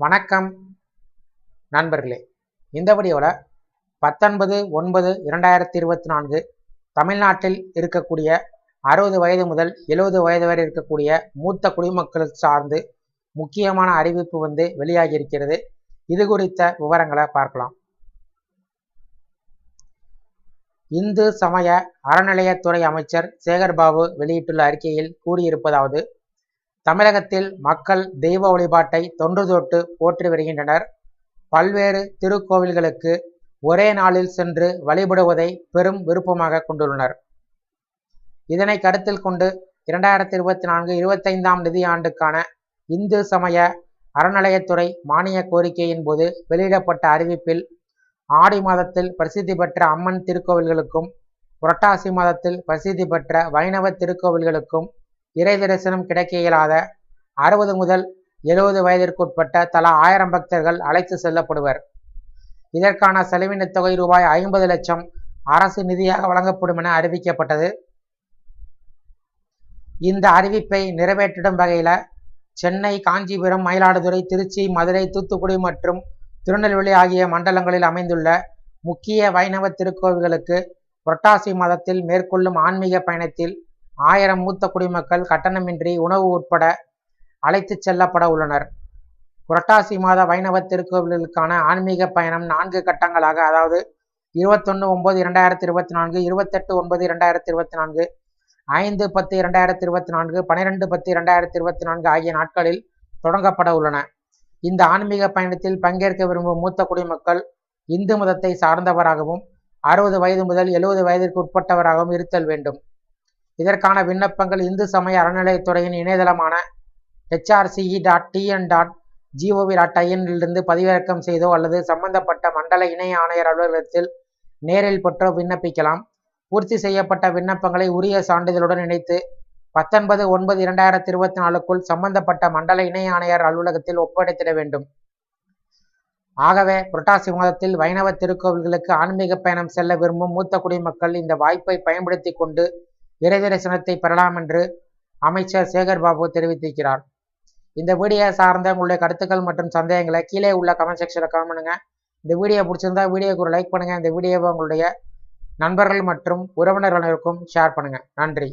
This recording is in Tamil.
வணக்கம் நண்பர்களே. இந்த வீடியோவில் பத்தொன்பது ஒன்பது இரண்டாயிரத்தி இருபத்தி நான்கு தமிழ்நாட்டில் இருக்கக்கூடிய அறுபது வயது முதல் எழுபது வயது வரை இருக்கக்கூடிய மூத்த குடிமக்கள் சார்ந்து முக்கியமான அறிவிப்பு வந்து வெளியாகி இருக்கிறது இது குறித்த விவரங்களை பார்க்கலாம். இந்து சமய அறநிலையத்துறை அமைச்சர் சேகர்பாபு வெளியிட்டுள்ள அறிக்கையில் கூறியிருப்பதாவது தமிழகத்தில் மக்கள் தெய்வ வழிபாட்டை தொன்று தொட்டு போற்றி வருகின்றனர். பல்வேறு திருக்கோவில்களுக்கு ஒரே நாளில் சென்று வழிபடுவதை பெரும் விருப்பமாக கொண்டுள்ளனர். இதனை கருத்தில் கொண்டு இரண்டாயிரத்தி இருபத்தி நான்கு இருபத்தைந்தாம் நிதியாண்டுக்கான இந்து சமய அறநிலையத்துறை மானிய கோரிக்கையின் போது வெளியிடப்பட்ட அறிவிப்பில் ஆடி மாதத்தில் பிரசித்தி பெற்ற அம்மன் திருக்கோவில்களுக்கும் புரட்டாசி மாதத்தில் பிரசித்தி பெற்ற வைணவ திருக்கோவில்களுக்கும் இறை தரிசனம் கிடைக்க இயலாத அறுபது முதல் எழுபது வயதிற்குட்பட்ட தலா ஆயிரம் பக்தர்கள் அழைத்து செல்லப்படுவர். இதற்கான செலவின தொகை ரூபாய் ஐம்பது லட்சம் அரசு நிதியாக வழங்கப்படும் என அறிவிக்கப்பட்டது. இந்த அறிவிப்பை நிறைவேற்றிடும் வகையில் சென்னை காஞ்சிபுரம் மயிலாடுதுறை திருச்சி மதுரை தூத்துக்குடி மற்றும் திருநெல்வேலி ஆகிய மண்டலங்களில் அமைந்துள்ள முக்கிய வைணவ திருக்கோவில்களுக்கு புரட்டாசி மாதத்தில் மேற்கொள்ளும் ஆன்மீக பயணத்தில் ஆயிரம் மூத்த குடிமக்கள் கட்டணமின்றி உணவு உட்பட அழைத்துச் செல்லப்பட உள்ளனர். புரட்டாசி மாத வைணவ திருக்கோவில்களுக்கான ஆன்மீக பயணம் நான்கு கட்டங்களாக அதாவது இருபத்தொன்று ஒன்பது இரண்டாயிரத்தி இருபத்தி நான்கு இருபத்தெட்டு ஒன்பது இரண்டாயிரத்தி இருபத்தி நான்கு ஐந்து பத்து இரண்டாயிரத்தி இருபத்தி நான்கு பனிரெண்டு பத்து இரண்டாயிரத்தி இருபத்தி நான்கு ஆகிய நாட்களில் தொடங்கப்பட உள்ளன. இந்த ஆன்மீக பயணத்தில் பங்கேற்க விரும்பும் மூத்த குடிமக்கள் இந்து மதத்தை சார்ந்தவராகவும் அறுபது வயது முதல் எழுபது வயதிற்கு உட்பட்டவராகவும் இருத்தல் வேண்டும். இதற்கான விண்ணப்பங்கள் இந்து சமய அறநிலையத்துறையின் இணையதளமான HRCE dot TN dot GOV dot ஐஎன்லிருந்து பதிவிறக்கம் செய்தோ அல்லது சம்பந்தப்பட்ட மண்டல இணை ஆணையர் அலுவலகத்தில் நேரில் பெற்றோ விண்ணப்பிக்கலாம். பூர்த்தி செய்யப்பட்ட விண்ணப்பங்களை உரிய சான்றிதழுடன் இணைத்து பத்தொன்பது ஒன்பது இரண்டாயிரத்தி இருபத்தி நாலுக்குள் சம்பந்தப்பட்ட மண்டல இணை ஆணையர் அலுவலகத்தில் ஒப்படைத்திட வேண்டும். ஆகவே புரட்டாசி மாதத்தில் வைணவ திருக்கோவில்களுக்கு ஆன்மீக பயணம் செல்ல விரும்பும் மூத்த குடிமக்கள் இந்த வாய்ப்பை பயன்படுத்தி கொண்டு இறை தரிசனத்தை பெறலாம் என்று அமைச்சர் சேகர் பாபு தெரிவித்திருக்கிறார். இந்த வீடியோ சார்ந்த உங்களுடைய கருத்துக்கள் மற்றும் சந்தேகங்களை கீழே உள்ள கமெண்ட் செக்ஷனில் கமெண்ட் பண்ணுங்க. இந்த வீடியோ பிடிச்சிருந்தா வீடியோக்கு ஒரு லைக் பண்ணுங்க. இந்த வீடியோவை உங்களுடைய நண்பர்கள் மற்றும் உறவினர்களுக்கும் ஷேர் பண்ணுங்க. நன்றி.